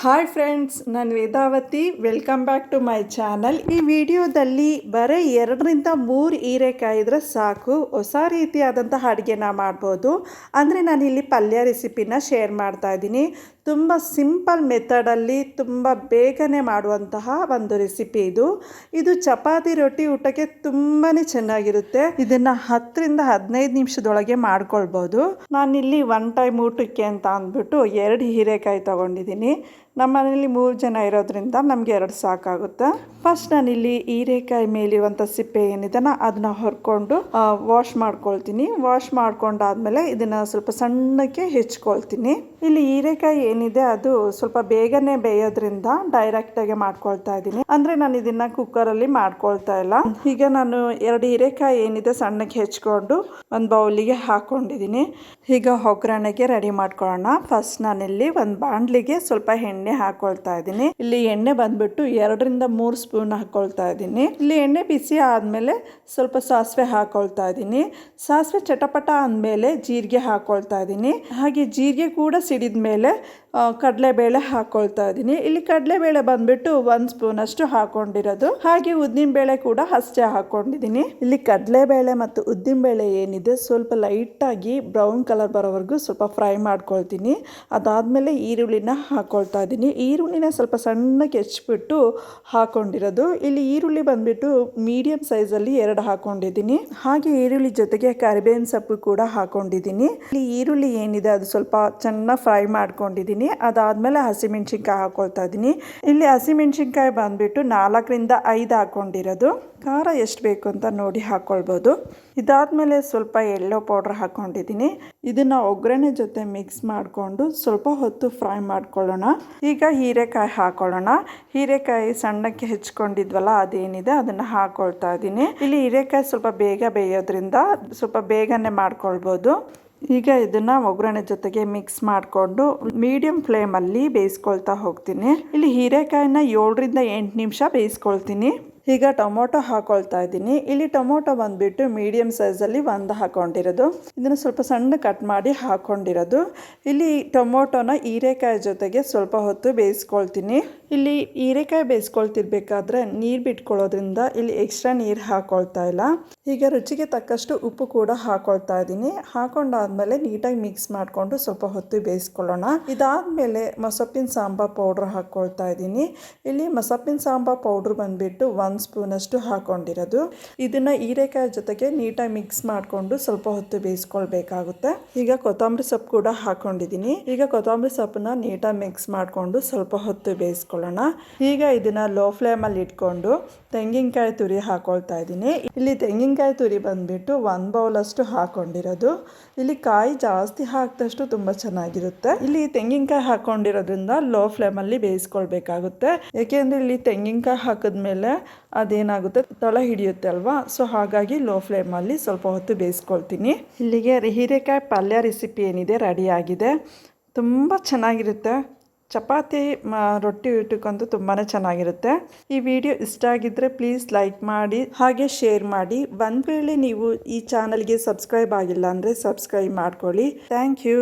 Hi friends ನಾನು Vedavati. Welcome back to my channel ಈ ವಿಡಿಯೋದಲ್ಲಿ ಬರೀ ಎರಡರಿಂದ ಮೂರು ಹೀರೆಕಾಯಿ ಇದ್ರೆ ಸಾಕು. ಹೊಸ ರೀತಿಯಾದಂಥ ಅಡುಗೆನ ಮಾಡ್ಬೋದು. ಅಂದರೆ ಇಲ್ಲಿ ಪಲ್ಯ ರೆಸಿಪಿನ ಶೇರ್ ಮಾಡ್ತಾ ಇದ್ದೀನಿ. ತುಂಬ ಸಿಂಪಲ್ ಮೆಥಡಲ್ಲಿ ತುಂಬ ಬೇಗನೆ ಮಾಡುವಂತಹ ಒಂದು ರೆಸಿಪಿ ಇದು. ಇದು ಚಪಾತಿ ರೊಟ್ಟಿ ಊಟಕ್ಕೆ ತುಂಬಾ ಚೆನ್ನಾಗಿರುತ್ತೆ. ಇದನ್ನು ಹತ್ತರಿಂದ ಹದಿನೈದು ನಿಮಿಷದೊಳಗೆ ಮಾಡ್ಕೊಳ್ಬೋದು. ನಾನಿಲ್ಲಿ ಒನ್ ಟೈಮ್ ಊಟಕ್ಕೆ ಅಂತ ಅಂದ್ಬಿಟ್ಟು ಎರಡು ಹೀರೆಕಾಯಿ ತೊಗೊಂಡಿದ್ದೀನಿ. ನಮ್ಮ ಮನೇಲಿ ಮೂರು ಜನ ಇರೋದ್ರಿಂದ ನಮಗೆ ಎರಡು ಸಾಕಾಗುತ್ತೆ. ಫಸ್ಟ್ ನಾನಿಲ್ಲಿ ಹೀರೆಕಾಯಿ ಮೇಲಿರುವಂಥ ಸಿಪ್ಪೆ ಏನಿದೆನ ಅದನ್ನ ಹೊರ್ಕೊಂಡು ವಾಶ್ ಮಾಡ್ಕೊಳ್ತೀನಿ. ವಾಶ್ ಮಾಡ್ಕೊಂಡಾದ್ಮೇಲೆ ಇದನ್ನು ಸ್ವಲ್ಪ ಸಣ್ಣಕ್ಕೆ ಹೆಚ್ಕೊಳ್ತೀನಿ. ಇಲ್ಲಿ ಹೀರೆಕಾಯಿ ಏನಿದೆ ಅದು ಸ್ವಲ್ಪ ಬೇಗನೆ ಬೇಯೋದ್ರಿಂದ ಡೈರೆಕ್ಟಾಗಿ ಮಾಡ್ಕೊಳ್ತಾ ಇದ್ದೀನಿ. ಅಂದರೆ ನಾನು ಇದನ್ನ ಕುಕ್ಕರಲ್ಲಿ ಮಾಡ್ಕೊಳ್ತಾ ಇಲ್ಲ. ಈಗ ನಾನು ಎರಡು ಹೀರೆಕಾಯಿ ಏನಿದೆ ಸಣ್ಣಕ್ಕೆ ಹೆಚ್ಕೊಂಡು ಒಂದು ಬೌಲಿಗೆ ಹಾಕೊಂಡಿದ್ದೀನಿ. ಈಗ ಒಗ್ಗರಣೆಗೆ ರೆಡಿ ಮಾಡ್ಕೊಳ್ಳೋಣ. ಫಸ್ಟ್ ನಾನಿಲ್ಲಿ ಒಂದು ಬಾಣಲಿಗೆ ಸ್ವಲ್ಪ ಎಣ್ಣೆ ಹಾಕೊಳ್ತಾ ಇದ್ದೀನಿ. ಇಲ್ಲಿ ಎಣ್ಣೆ ಬಂದ್ಬಿಟ್ಟು ಎರಡರಿಂದ ಮೂರು ಸ್ಪೂನ್ ಹಾಕೊಳ್ತಾ ಇದ್ದೀನಿ. ಇಲ್ಲಿ ಎಣ್ಣೆ ಬಿಸಿ ಆದಮೇಲೆ ಸ್ವಲ್ಪ ಸಾಸಿವೆ ಹಾಕೊಳ್ತಾ ಇದ್ದೀನಿ. ಸಾಸಿವೆ ಚಟಪಟ ಅಂದಮೇಲೆ ಜೀರಿಗೆ ಹಾಕೊಳ್ತಾ ಇದ್ದೀನಿ. ಹಾಗೆ ಜೀರಿಗೆ ಕೂಡ ಸಿಡಿದ ಮೇಲೆ ಕಡಲೆಬೇಳೆ ಹಾಕೊಳ್ತಾ ಇದ್ದೀನಿ. ಇಲ್ಲಿ ಕಡಲೆಬೇಳೆ ಬಂದ್ಬಿಟ್ಟು ಒಂದು ಸ್ಪೂನ್ ಅಷ್ಟು ಹಾಕೊಂಡಿರೋದು. ಹಾಗೆ ಉದ್ದಿನಬೇಳೆ ಕೂಡ ಅಷ್ಟೇ ಹಾಕೊಂಡಿದ್ದೀನಿ. ಇಲ್ಲಿ ಕಡಲೆಬೇಳೆ ಮತ್ತು ಉದ್ದಿನಬೇಳೆ ಏನಿದೆ ಸ್ವಲ್ಪ ಲೈಟಾಗಿ ಬ್ರೌನ್ ಕಲರ್ ಬರೋವರೆಗೂ ಸ್ವಲ್ಪ ಫ್ರೈ ಮಾಡ್ಕೊಳ್ತೀನಿ. ಅದಾದಮೇಲೆ ಈರುಳ್ಳಿನ ಹಾಕೊಳ್ತಾ ಇದ್ದೀನಿ. ಈರುಳ್ಳಿನ ಸ್ವಲ್ಪ ಸಣ್ಣಗೆ ಹೆಚ್ಚಿಬಿಟ್ಟು ಹಾಕ್ಕೊಂಡಿರೋದು ಇಲ್ಲಿ ಈರುಳ್ಳಿ ಬಂದುಬಿಟ್ಟು ಮೀಡಿಯಮ್ ಸೈಜಲ್ಲಿ ಎರಡು ಹಾಕೊಂಡಿದ್ದೀನಿ. ಹಾಗೆ ಈರುಳ್ಳಿ ಜೊತೆಗೆ ಕರಿಬೇವಿನ ಸೊಪ್ಪು ಕೂಡ ಹಾಕೊಂಡಿದ್ದೀನಿ. ಇಲ್ಲಿ ಈರುಳ್ಳಿ ಏನಿದೆ ಅದು ಸ್ವಲ್ಪ ಚೆನ್ನಾಗಿ ಫ್ರೈ ಮಾಡ್ಕೊಂಡಿದ್ದೀನಿ. ಅದಾದಮೇಲೆ ಹಸಿಮೆಣ್ಸಿನ್ಕಾಯಿ ಹಾಕ್ಕೊಳ್ತಾ ಇದ್ದೀನಿ. ಇಲ್ಲಿ ಹಸಿಮೆಣ್ಸಿನ್ಕಾಯಿ ಬಂದುಬಿಟ್ಟು ನಾಲ್ಕರಿಂದ ಐದು ಹಾಕ್ಕೊಂಡಿರೋದು ಖಾರ ಎಷ್ಟು ಬೇಕು ಅಂತ ನೋಡಿ ಹಾಕ್ಕೊಳ್ಬೋದು ಇದಾದಮೇಲೆ ಸ್ವಲ್ಪ ಎಳ್ಳೋ ಪೌಡ್ರ್ ಹಾಕ್ಕೊಂಡಿದ್ದೀನಿ ಇದನ್ನು ಒಗ್ಗರಣೆ ಜೊತೆ ಮಿಕ್ಸ್ ಮಾಡಿಕೊಂಡು ಸ್ವಲ್ಪ ಹೊತ್ತು ಫ್ರೈ ಮಾಡ್ಕೊಳ್ಳೋಣ. ಈಗ ಹೀರೆಕಾಯಿ ಹಾಕೊಳ್ಳೋಣ. ಹೀರೆಕಾಯಿ ಸಣ್ಣಕ್ಕೆ ಹೆಚ್ಕೊಂಡಿದ್ವಲ್ಲ, ಅದೇನಿದೆ ಅದನ್ನು ಹಾಕೊಳ್ತಾ ಇದ್ದೀನಿ. ಇಲ್ಲಿ ಹೀರೆಕಾಯಿ ಸ್ವಲ್ಪ ಬೇಗ ಬೇಯೋದ್ರಿಂದ ಸ್ವಲ್ಪ ಬೇಗನೆ ಮಾಡ್ಕೊಳ್ಬೋದು. ಈಗ ಇದನ್ನು ಒಗ್ಗರಣೆ ಜೊತೆಗೆ ಮಿಕ್ಸ್ ಮಾಡಿಕೊಂಡು ಮೀಡಿಯಂ ಫ್ಲೇಮಲ್ಲಿ ಬೇಯಿಸ್ಕೊಳ್ತಾ ಹೋಗ್ತೀನಿ. ಇಲ್ಲಿ ಹೀರೆಕಾಯಿನ ಏಳರಿಂದ ಎಂಟು ನಿಮಿಷ ಬೇಯಿಸ್ಕೊಳ್ತೀನಿ. ಈಗ ಟೊಮೊಟೊ ಹಾಕೊಳ್ತಾ ಇದ್ದೀನಿ. ಇಲ್ಲಿ ಟೊಮೊಟೊ ಬಂದ್ಬಿಟ್ಟು ಮೀಡಿಯಮ್ ಸೈಜಲ್ಲಿ ಒಂದು ಹಾಕೊಂಡಿರೋದು. ಇದನ್ನು ಸ್ವಲ್ಪ ಸಣ್ಣ ಕಟ್ ಮಾಡಿ ಹಾಕೊಂಡಿರೋದು. ಇಲ್ಲಿ ಟೊಮೊಟೊನ ಹೀರೆಕಾಯಿ ಜೊತೆಗೆ ಸ್ವಲ್ಪ ಹೊತ್ತು ಬೇಯಿಸ್ಕೊಳ್ತೀನಿ. ಇಲ್ಲಿ ಹೀರೆಕಾಯಿ ಬೇಯಿಸ್ಕೊಳ್ತಿರ್ಬೇಕಾದ್ರೆ ನೀರು ಬಿಟ್ಕೊಳ್ಳೋದ್ರಿಂದ ಇಲ್ಲಿ ಎಕ್ಸ್ಟ್ರಾ ನೀರು ಹಾಕೊಳ್ತಾ ಇಲ್ಲ. ಈಗ ರುಚಿಗೆ ತಕ್ಕಷ್ಟು ಉಪ್ಪು ಕೂಡ ಹಾಕೊಳ್ತಾ ಇದ್ದೀನಿ. ಹಾಕೊಂಡಾದ್ಮೇಲೆ ನೀಟಾಗಿ ಮಿಕ್ಸ್ ಮಾಡಿಕೊಂಡು ಸ್ವಲ್ಪ ಹೊತ್ತು ಬೇಯಿಸ್ಕೊಳ್ಳೋಣ. ಇದಾದಮೇಲೆ ಮೊಸಪ್ಪಿನ ಸಾಂಬಾರ್ ಪೌಡ್ರ್ ಹಾಕ್ಕೊಳ್ತಾ ಇದ್ದೀನಿ. ಇಲ್ಲಿ ಮೊಸಪ್ಪಿನ ಸಾಂಬಾರ್ ಪೌಡ್ರ್ ಬಂದುಬಿಟ್ಟು ಒಂದು ಸ್ಪೂನಷ್ಟು ಹಾಕೊಂಡಿರೋದು. ಇದನ್ನು ಹೀರೆಕಾಯಿ ಜೊತೆಗೆ ನೀಟಾಗಿ ಮಿಕ್ಸ್ ಮಾಡಿಕೊಂಡು ಸ್ವಲ್ಪ ಹೊತ್ತು ಬೇಯಿಸ್ಕೊಳ್ಬೇಕಾಗುತ್ತೆ. ಈಗ ಕೊತ್ತಂಬರಿ ಸೊಪ್ಪು ಕೂಡ ಹಾಕೊಂಡಿದ್ದೀನಿ. ಈಗ ಕೊತ್ತಂಬರಿ ಸೊಪ್ಪನ್ನ ನೀಟಾಗಿ ಮಿಕ್ಸ್ ಮಾಡಿಕೊಂಡು ಸ್ವಲ್ಪ ಹೊತ್ತು ಬೇಯಿಸ್ಕೊಳ್ಳೋಣ ಈಗ ಇದನ್ನು ಲೋ ಫ್ಲೇಮಲ್ಲಿ ಇಟ್ಕೊಂಡು ತೆಂಗಿನಕಾಯಿ ತುರಿ ಹಾಕೊಳ್ತಾ ಇದ್ದೀನಿ. ಇಲ್ಲಿ ತೆಂಗಿನಕಾಯಿ ತುರಿ ಬಂದುಬಿಟ್ಟು ಒಂದು ಬೌಲಷ್ಟು ಹಾಕೊಂಡಿರೋದು. ಇಲ್ಲಿ ಕಾಯಿ ಜಾಸ್ತಿ ಹಾಕಿದಷ್ಟು ತುಂಬ ಚೆನ್ನಾಗಿರುತ್ತೆ. ಇಲ್ಲಿ ತೆಂಗಿನಕಾಯಿ ಹಾಕೊಂಡಿರೋದ್ರಿಂದ ಲೋ ಫ್ಲೇಮಲ್ಲಿ ಬೇಯಿಸ್ಕೊಳ್ಬೇಕಾಗುತ್ತೆ. ಏಕೆಂದರೆ ಇಲ್ಲಿ ತೆಂಗಿನಕಾಯಿ ಹಾಕಿದ್ಮೇಲೆ ಅದೇನಾಗುತ್ತೆ? ತಳ ಹಿಡಿಯುತ್ತೆ ಅಲ್ವಾ? ಸೊ ಹಾಗಾಗಿ ಲೋ ಫ್ಲೇಮಲ್ಲಿ ಸ್ವಲ್ಪ ಹೊತ್ತು ಬೇಯಿಸ್ಕೊಳ್ತೀನಿ. ಇಲ್ಲಿಗೆ ಹೀರೆಕಾಯಿ ಪಲ್ಯ ರೆಸಿಪಿ ಏನಿದೆ? ರೆಡಿಯಾಗಿದೆ ತುಂಬ ಚೆನ್ನಾಗಿರುತ್ತೆ. ಚಪಾತಿ ರೊಟ್ಟಿ ಊಟಕ್ಕಂತೂ ತುಂಬಾ ಚೆನ್ನಾಗಿರುತ್ತೆ. ಈ ವಿಡಿಯೋ ಇಷ್ಟ ಆಗಿದ್ದರೆ ಪ್ಲೀಸ್ ಲೈಕ್ ಮಾಡಿ, ಹಾಗೆ ಶೇರ್ ಮಾಡಿ. ಒಂದು ವೇಳೆ ನೀವು ಈ ಚಾನಲ್ಗೆ ಸಬ್ಸ್ಕ್ರೈಬ್ ಆಗಿಲ್ಲ ಅಂದರೆ ಸಬ್ಸ್ಕ್ರೈಬ್ ಮಾಡ್ಕೊಳ್ಳಿ. Thank you.